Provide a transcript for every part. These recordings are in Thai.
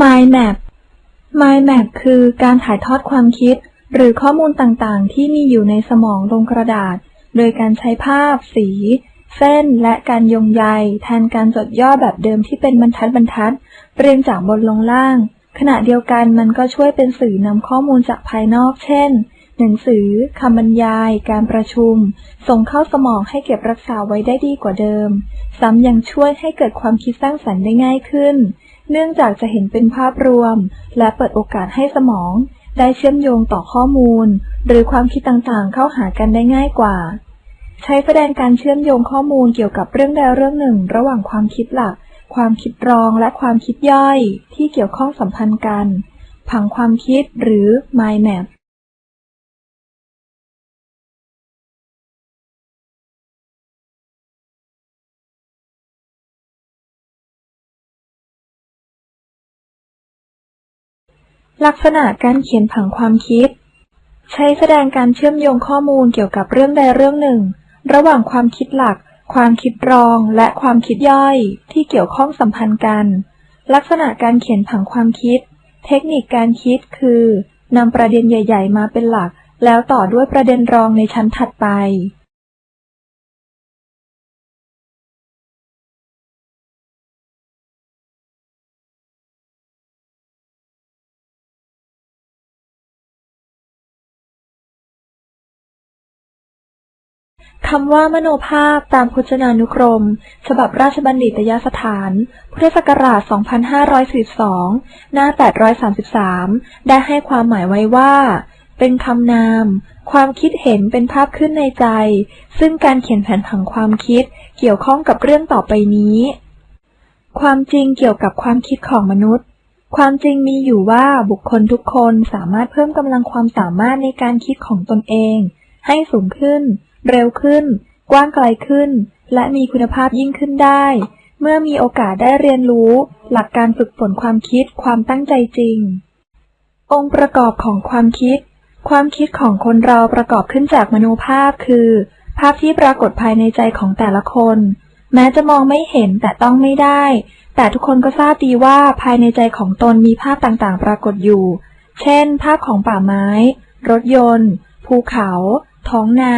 Mind Map Mind Map คือการถ่ายทอดความคิด หรือข้อมูลต่างๆ ที่มีอยู่ในสมองลงกระดาษ โดยการใช้ภาพ สี เส้น และการยงใยแทนการจดย่อแบบเดิมที่เป็นบรรทัดบรรทัด เรียงจากบนลงล่าง ขณะเดียวกันมันก็ช่วยเป็นสื่อนำข้อมูลจากภายนอก เช่น หนังสือคำบรรยาย การประชุม ส่งเข้าสมองให้เก็บรักษาไว้ได้ดีกว่าเดิม ซ้ำยังช่วยให้เกิดความคิดสร้างสรรค์ได้ง่ายขึ้น เนื่องจากจะเห็นเป็นภาพรวม และเปิดโอกาสให้สมอง ได้เชื่อมโยงต่อข้อมูล หรือความคิดต่างๆ เข้าหากันได้ง่ายกว่า ใช้แสดงการเชื่อมโยงข้อมูลเกี่ยวกับเรื่องใดเรื่องหนึ่ง ระหว่างความคิดหลัก ความคิดรองและความคิดย่อย ที่เกี่ยวข้องสัมพันธ์กัน ผังความคิดหรือ mind map ลักษณะการเขียนผังความคิด ใช้แสดงการเชื่อมโยงข้อมูลเกี่ยวกับเรื่องใดเรื่องหนึ่ง ระหว่างความคิดหลัก ความคิดรอง และความคิดย่อย ที่เกี่ยวข้องสัมพันธ์กัน ลักษณะการเขียนผังความคิด เทคนิคการคิดคือนำประเด็นใหญ่ ๆ มาเป็นหลัก แล้วต่อด้วยประเด็นรองในชั้นถัดไป คำว่ามโนภาพตามพจนานุกรม ฉบับราชบัณฑิตยสถาน พุทธศักราช 2542 หน้า 833 ได้ให้ความหมายไว้ว่า เป็นคำนาม ความคิดเห็นเป็นภาพขึ้นในใจ ซึ่งการเขียนแผนผังความคิดเกี่ยวข้องกับเรื่องต่อไปนี้ ความจริงเกี่ยวกับความคิดของมนุษย์ ความจริงมีอยู่ว่าบุคคลทุกคนสามารถเพิ่มกำลังความสามารถในการคิดของตนเอง ให้สูงขึ้น เร็วขึ้น กว้างไกลขึ้น และมีคุณภาพยิ่งขึ้นได้ เมื่อมีโอกาสได้เรียนรู้ หลักการฝึกฝนความคิดความตั้งใจจริง องค์ประกอบของความคิด ความคิดของคนเราประกอบขึ้นจากมโนภาพคือ ภาพที่ปรากฏภายในใจของแต่ละคน แม้จะมองไม่เห็นแต่ต้องไม่ได้ แต่ทุกคนก็ทราบดีว่าภายในใจของตนมีภาพต่างๆ ปรากฏอยู่ เช่น ภาพของป่าไม้ รถยนต์ ภูเขา ท้องนา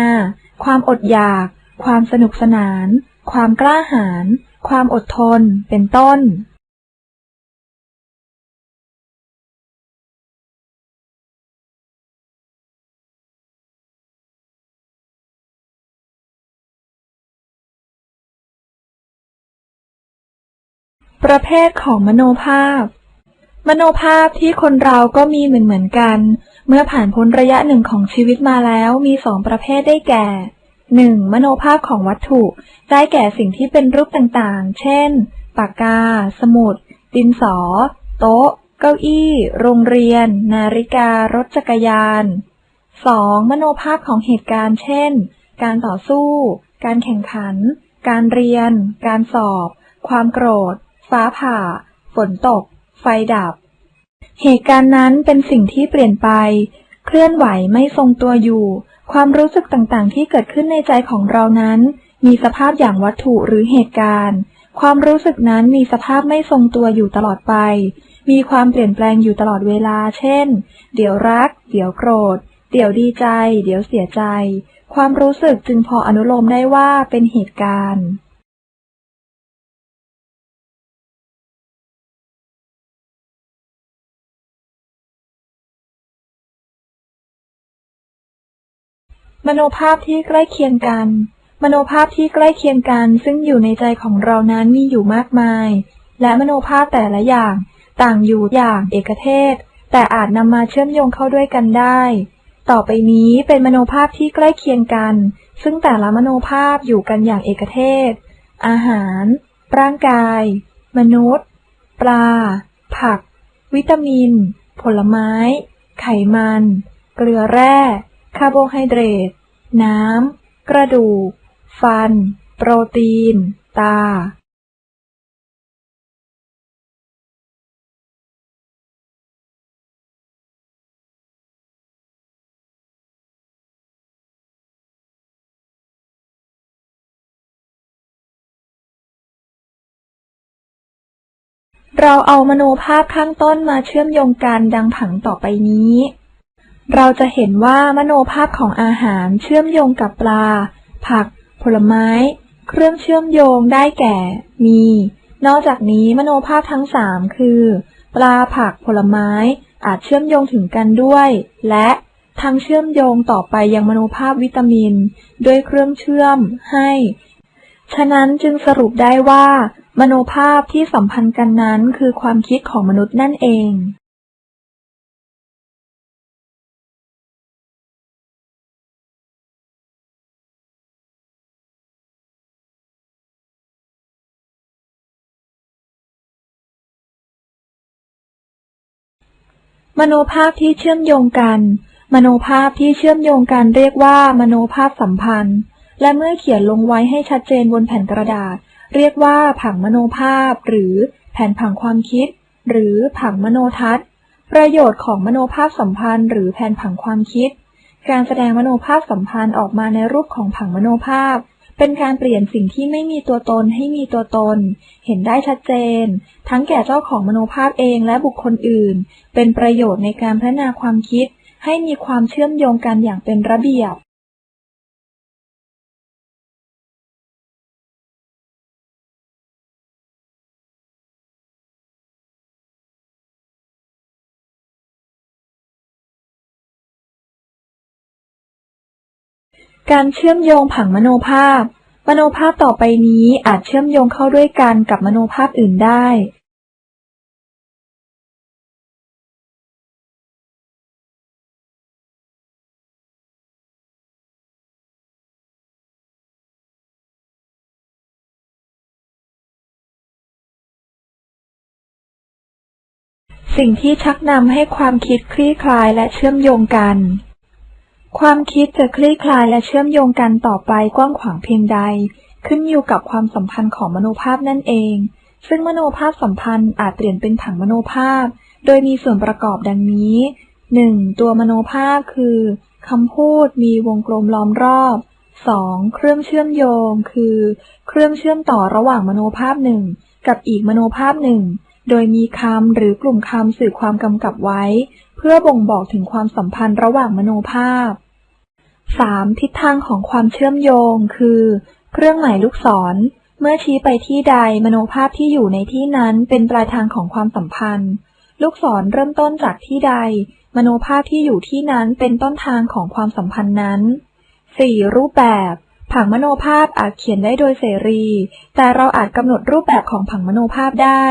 ความอดอยาก ความสนุกสนาน ความกล้าหาญ ความอดทน เป็นต้น ประเภทของมโนภาพ มโนภาพที่คนเราก็มีเหมือนเหมือนกัน เมื่อผ่านพ้นระยะหนึ่งของชีวิตมาแล้วมีสองประเภทได้แก่หนึ่งมโนภาพของวัตถุ ได้แก่สิ่งที่เป็นรูปต่างๆ เช่น ปากกา สมุด ดินสอ โต๊ะ เก้าอี้ โรงเรียน นาฬิกา รถจักรยานสองมโนภาพของเหตุการณ์ เช่น การต่อสู้ การแข่งขัน การเรียน การสอบ ความโกรธ ฟ้าผ่า ฝนตก ไฟดับ เหตุการณ์นั้นเป็นสิ่งที่เปลี่ยนไป เคลื่อนไหวไม่ทรงตัวอยู่ ความรู้สึกต่างๆ ที่เกิดขึ้นในใจของเรานั้น มีสภาพอย่างวัตถุหรือเหตุการณ์ ความรู้สึกนั้นมีสภาพไม่ทรงตัวอยู่ตลอดไป มีความเปลี่ยนแปลงอยู่ตลอดเวลา เช่น เดี๋ยวรัก เดี๋ยวโกรธ เดี๋ยวดีใจ เดี๋ยวเสียใจ ความรู้สึกจึงพออนุโลมได้ว่าเป็นเหตุการณ์ มโนภาพที่ใกล้เคียงกัน มโนภาพที่ใกล้เคียงกัน ซึ่งอยู่ในใจของเรานั้นมีอยู่มากมาย และมโนภาพแต่ละอย่าง ต่างอยู่อย่างเอกเทศ แต่อาจนำมาเชื่อมโยงเข้าด้วยกันได้ ต่อไปนี้เป็นมโนภาพที่ใกล้เคียงกัน ซึ่งแต่ละมโนภาพอยู่กันอย่างเอกเทศ อาหาร ร่างกาย มนุษย์ ปลา ผัก วิตามิน ผลไม้ ไขมัน เกลือแร่ คาร์โบไฮเดรต น้ำ กระดูก ฟัน โปรตีน ตา เราเอามโนภาพข้างต้นมาเชื่อมโยงกันดังผังต่อไปนี้ เราจะเห็นว่ามโนภาพของอาหารเชื่อมโยงกับปลา ผัก ผลไม้ เครื่องเชื่อมโยงได้แก่ มี นอกจากนี้มโนภาพทั้งสามคือ ปลาผักผลไม้อาจเชื่อมโยงถึงกันด้วย และทั้งเชื่อมโยงต่อไปยังมโนภาพวิตามิน ด้วยเครื่องเชื่อมให้ ฉะนั้นจึงสรุปได้ว่า มโนภาพที่สัมพันธ์กันนั้นคือความคิดของมนุษย์นั่นเอง มโนภาพที่เชื่อมโยงกัน มโนภาพที่เชื่อมโยงกันเรียกว่า มโนภาพสัมพันธ์ และเมื่อเขียนลงไว้ให้ชัดเจนบนแผ่นกระดาษ เรียกว่าผังมโนภาพ หรือแผนผังความคิด หรือผังมโนทัศน์ ประโยชน์ของมโนภาพสัมพันธ์ หรือแผนผังความคิด การแสดงมโนภาพสัมพันธ์ออกมาในรูปของผังมโนภาพเป็นการเปลี่ยนสิ่งที่ไม่มีตัวตนให้มีตัวตน เห็นได้ชัดเจน ทั้งแก่เจ้าของมโนภาพเองและบุคคลอื่น เป็นประโยชน์ในการพัฒนาความคิด ให้มีความเชื่อมโยงกันอย่างเป็นระเบียบการเชื่อมโยงผังมโนภาพ มโนภาพต่อไปนี้อาจเชื่อมโยงเข้าด้วยกันกับมโนภาพอื่นได้ สิ่งที่ชักนำให้ความคิดคลี่คลายและเชื่อมโยงกัน ความคิดจะคลี่คลายและเชื่อมโยงกันต่อไปกว้างขวางเพียงใด ขึ้นอยู่กับความสัมพันธ์ของมโนภาพนั่นเอง ซึ่งมโนภาพสัมพันธ์อาจเปลี่ยนเป็นผังมโนภาพ โดยมีส่วนประกอบดังนี้ 1. ตัวมโนภาพคือคำพูดมีวงกลมล้อมรอบ 2. เครื่องเชื่อมโยง คือ เครื่องเชื่อมต่อระหว่างมโนภาพหนึ่งกับอีกมโนภาพหนึ่ง โดยมีคำหรือกลุ่มคำสื่อความกำกับไว้ เพื่อบ่งบอกถึงความสัมพันธ์ระหว่างมโนภาพ 3. ทิศทางของความเชื่อมโยง คือ เครื่องหมายลูกศร เมื่อชี้ไปที่ใดมโนภาพที่อยู่ในที่นั้นเป็นปลายทางของความสัมพันธ์ ลูกศรเริ่มต้นจากที่ใด มโนภาพที่อยู่ที่นั้นเป็นต้นทางของความสัมพันธ์นั้น 4. รูปแบบ ผังมโนภาพอาจเขียนได้โดยเสรี แต่เราอาจกำหนดรูปแบบของผังมโนภาพได้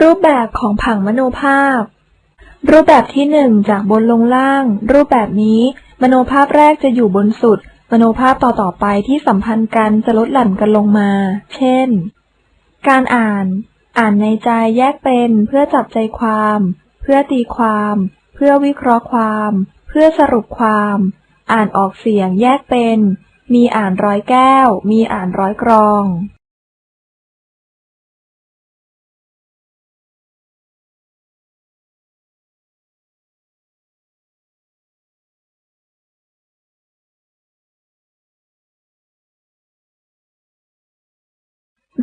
รูปแบบของผังมโนภาพ รูปแบบที่หนึ่งจากบนลงล่าง รูปแบบนี้ มโนภาพแรกจะอยู่บนสุด มโนภาพต่อต่อๆไปที่สัมพันธ์กันจะลดหลั่นกันลงมา เช่น การอ่าน อ่านในใจแยกเป็นเพื่อจับใจความ เพื่อตีความ เพื่อวิเคราะห์ความ เพื่อสรุปความ อ่านออกเสียงแยกเป็น มีอ่านร้อยแก้ว มีอ่านร้อยกรอง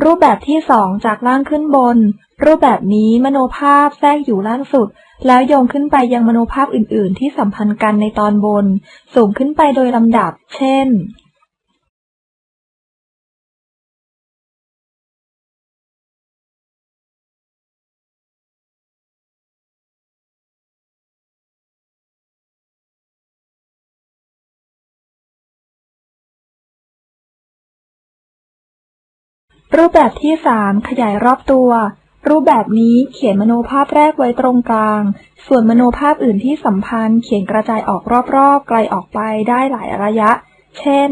รูปแบบที่สองจากล่างขึ้นบน รูปแบบนี้มโนภาพแทรกอยู่ล่างสุด แล้วโยงขึ้นไปยังมโนภาพอื่น ๆ ที่สัมพันธ์กันในตอนบน สูงขึ้นไปโดยลำดับ เช่น รูปแบบที่สามขยายรอบตัว รูปแบบนี้เขียนมโนภาพแรกไว้ตรงกลาง ส่วนมโนภาพอื่นที่สัมพันธ์เขียนกระจายออกรอบๆ ไกลออกไปได้หลายระยะ เช่น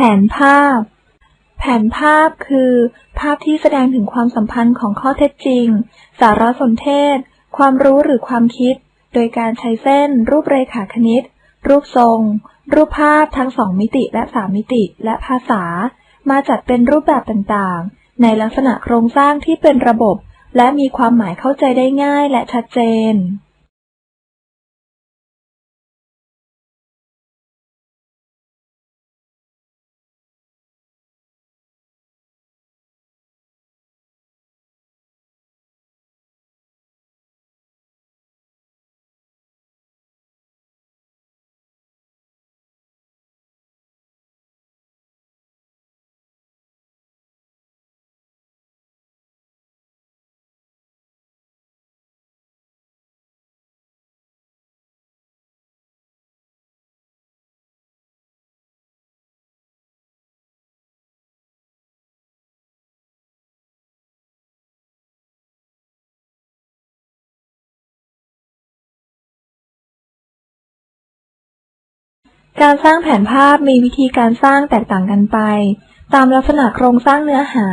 มนภาพ แผนภาพคือ ภาพที่แสดงถึงความสัมพันธ์ของข้อเท็จจริง สารสนเทศ ความรู้หรือความคิด โดยการใช้เส้น รูปเรขาคณิต รูปทรง รูปภาพทั้งสองมิติและสามมิติ และภาษา มาจัดเป็นรูปแบบต่างๆ ในลักษณะโครงสร้างที่เป็นระบบ และมีความหมายเข้าใจได้ง่ายและชัดเจน การสร้างแผนภาพมีวิธีการสร้างแตกต่างกันไป ตามลักษณะโครงสร้างเนื้อหา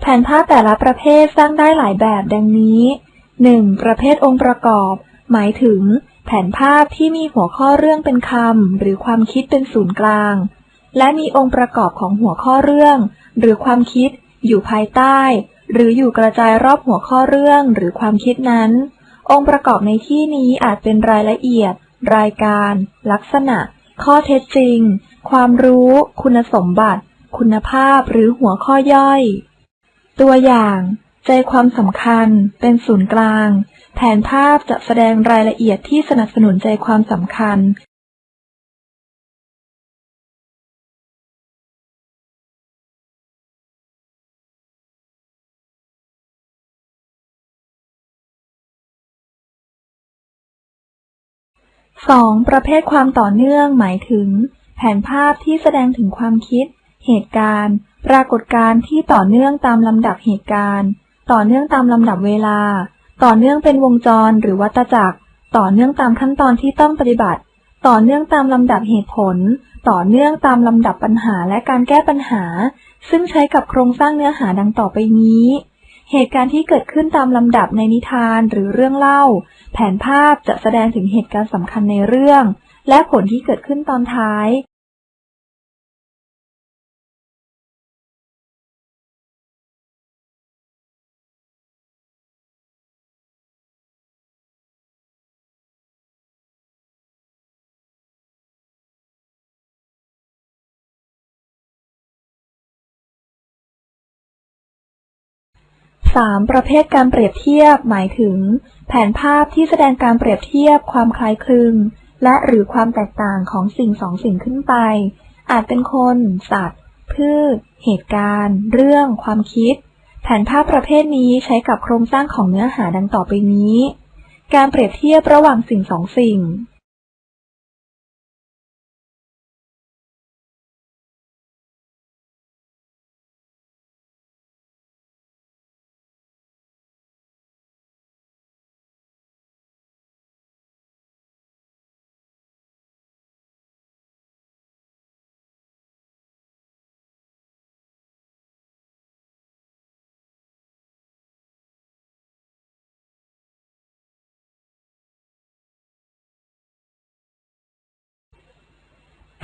แผนภาพแต่ละประเภทสร้างได้หลายแบบดังนี้ 1. ประเภทองค์ประกอบ หมายถึง แผนภาพที่มีหัวข้อเรื่องเป็นคำหรือความคิดเป็นศูนย์กลาง และมีองค์ประกอบของหัวข้อเรื่อง หรือความคิด อยู่ภายใต้ หรืออยู่กระจายรอบหัวข้อเรื่องหรือความคิดนั้น องค์ประกอบในที่นี้อาจเป็นรายละเอียด รายการ ลักษณะ ข้อเท็จจริง ความรู้ คุณสมบัติ คุณภาพหรือหัวข้อย่อย ตัวอย่าง ใจความสำคัญ เป็นศูนย์กลาง แผนภาพจะแสดงรายละเอียดที่สนับสนุนใจความสำคัญ 2. ประเภทความต่อเนื่องหมายถึง แผนภาพที่แสดงถึงความคิด เหตุการณ์ ปรากฏการณ์ที่ต่อเนื่องตามลำดับเหตุการณ์ ต่อเนื่องตามลำดับเวลา ต่อเนื่องเป็นวงจรหรือวัฏจักร ต่อเนื่องตามขั้นตอนที่ต้องปฏิบัติ ต่อเนื่องตามลำดับเหตุผล ต่อเนื่องตามลำดับปัญหาและการแก้ปัญหา ซึ่งใช้กับโครงสร้างเนื้อหาดังต่อไปนี้ เหตุการณ์ที่เกิดขึ้นตามลำดับในนิทานหรือเรื่องเล่า แผนภาพจะแสดงถึงเหตุการณ์สำคัญในเรื่อง และผลที่เกิดขึ้นตอนท้าย 3. ประเภทการเปรียบเทียบ หมายถึง แผนภาพที่แสดงการเปรียบเทียบความคล้ายคลึง และหรือความแตกต่างของสิ่งสองสิ่งขึ้นไป อาจเป็นคน สัตว์ พืช เหตุการณ์ เรื่อง ความคิด แผนภาพประเภทนี้ใช้กับโครงสร้างของเนื้อหาดังต่อไปนี้ การเปรียบเทียบระหว่างสิ่งสองสิ่ง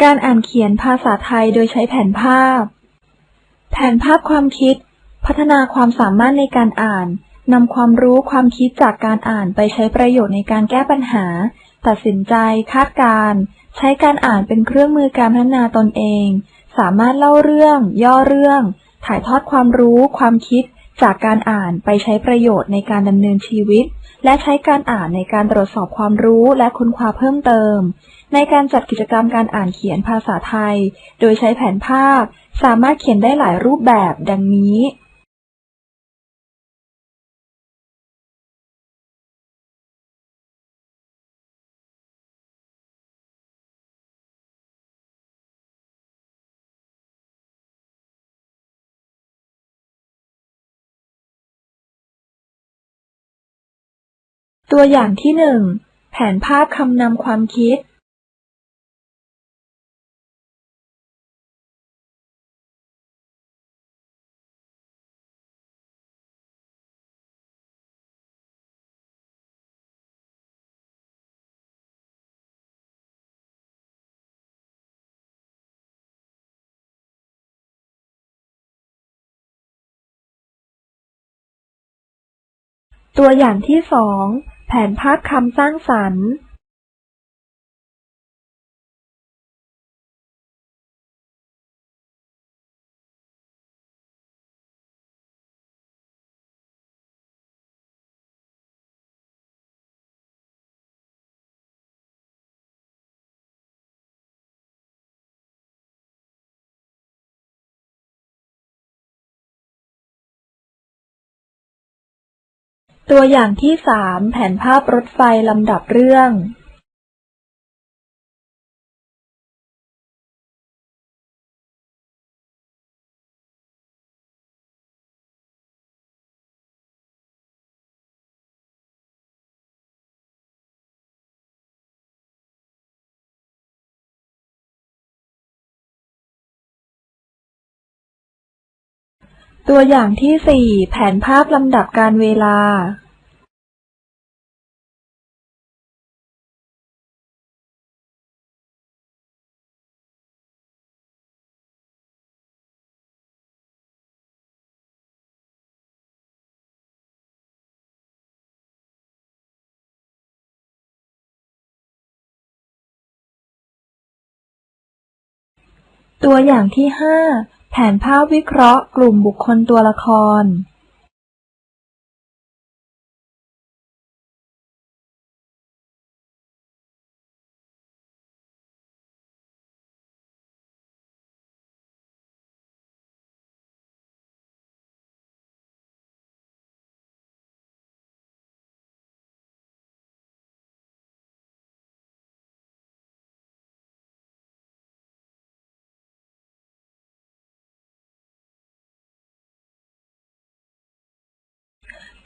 การอ่านเขียนภาษาไทยโดยใช้แผนภาพ แผนภาพความคิด พัฒนาความสามารถในการอ่านนำความรู้ความคิดจากการอ่านไปใช้ประโยชน์ในการแก้ปัญหา ตัดสินใจ คาดการณ์ใช้การอ่านเป็นเครื่องมือการพัฒนาตนเอง สามารถเล่าเรื่อง ย่อเรื่อง ถ่ายทอดความรู้ ความคิด จากการอ่านไปใช้ประโยชน์ในการดำเนินชีวิต และใช้การอ่านในการตรวจสอบความรู้และค้นคว้าเพิ่มเติม ในการจัดกิจกรรมการอ่านเขียนภาษาไทย โดยใช้แผนภาพ สามารถเขียนได้หลายรูปแบบดังนี้ ตัวอย่างที่หนึ่งแผนภาพคำนำความคิด ตัวอย่างที่สอง แผนภาพคำสร้างสรรค์ ตัวอย่างที่สามแผนภาพรถไฟลำดับเรื่อง ตัวอย่างที่สี่แผนภาพลำดับการเวลา ตัวอย่างที่ห้า แผนภาพวิเคราะห์กลุ่มบุคคลตัวละคร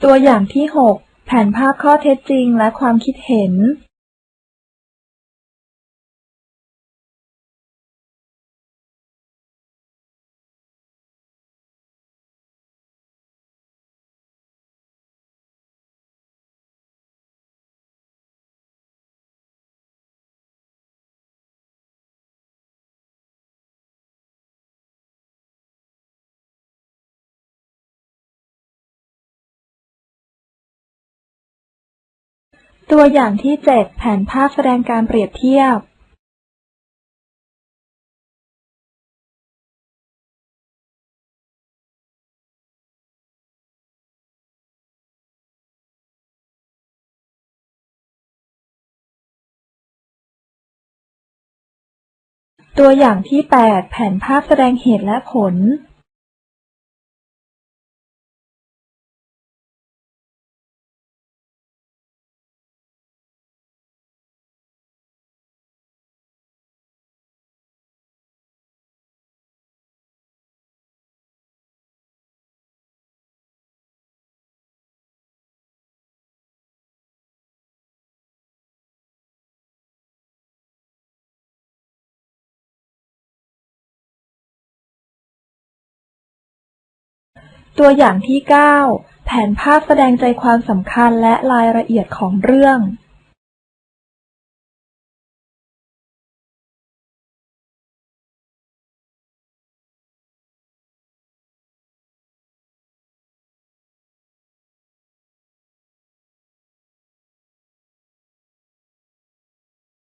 ตัวอย่างที่หกแผนภาพข้อเท็จจริงและความคิดเห็น ตัวอย่างที่เจ็ดแผนภาพแสดงการเปรียบเทียบตัวอย่างที่แปดแผนภาพแสดงเหตุและผล ตัวอย่างที่เก้าแผนภาพแสดงใจความสำคัญและรายละเอียดของเรื่อง